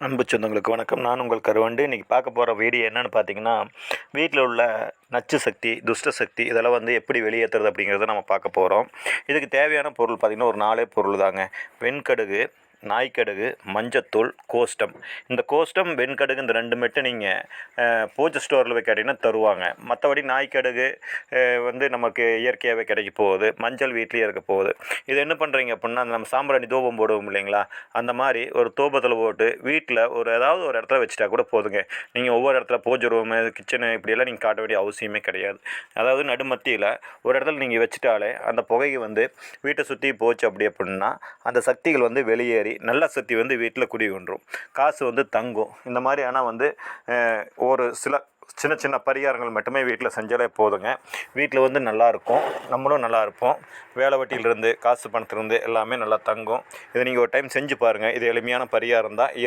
அன்பு சொந்தங்களுக்கு வணக்கம். நான் உங்கள் கருவண்டு. இன்றைக்கி பார்க்க போகிற வீடியோ என்னென்னு பார்த்தீங்கன்னா வீட்டில் உள்ள நச்சு சக்தி துஷ்ட சக்தி இதெல்லாம் வந்து எப்படி வெளியேற்றுறது அப்படிங்கிறத நம்ம பார்க்க போகிறோம் இதுக்கு தேவையான பொருள் பார்த்திங்கன்னா ஒரு நாலே பொருள் தாங்க. வெண்கடுகு நாய்க்கடுகு மஞ்சத்தூள் கோஸ்டம் இந்த கோஸ்டம் வெண்கடுகு இந்த ரெண்டு மட்டும் நீங்கள் பூஜை ஸ்டோரில் போய் கேட்டிங்கன்னா தருவாங்க. மற்றபடி நாய்க்கடுகு வந்து நமக்கு இயற்கையாகவே கிடைக்க போகுது. மஞ்சள் வீட்லேயே இருக்க போகுது. இது என்ன பண்ணுறீங்க அப்படின்னா நம்ம சாம்பிராணி தூபம் போடுவோம் இல்லைங்களா? அந்த மாதிரி ஒரு தூபத்தில் போட்டு வீட்டில் ஒரு ஏதாவது ஒரு இடத்துல வச்சுட்டா கூட போதுங்க. நீங்கள் ஒவ்வொரு இடத்துல பூஜை ரூமு கிச்சனு இப்படியெல்லாம் நீங்கள் காட்ட வேண்டிய அவசியமே கிடையாது. அதாவது நடுமத்தியில் ஒரு இடத்துல நீங்கள் வச்சுட்டாலே அந்த புகையை வந்து வீட்டை சுற்றி போச்சு அப்படி அப்படின்னா அந்த சக்திகள் வந்து வெளியேறி நல்ல சக்தி வந்து வீட்டில் குடிகொண்டுரும் காசு வந்து தங்கும். இந்த மாதிரி ஆனால் வந்து ஒரு சில சின்ன சின்ன பரிகாரங்கள் மட்டுமே வீட்டில் செஞ்சாலே போதுங்க. வீட்டில் வந்து நல்லாயிருக்கும் நம்மளும் நல்லா இருப்போம். வேலை வட்டியிலிருந்து காசு பணத்துலேருந்து எல்லாமே நல்லா தங்கும். இதை நீங்கள் ஒரு டைம் செஞ்சு பாருங்கள் இது எளிமையான பரிகாரம் தான்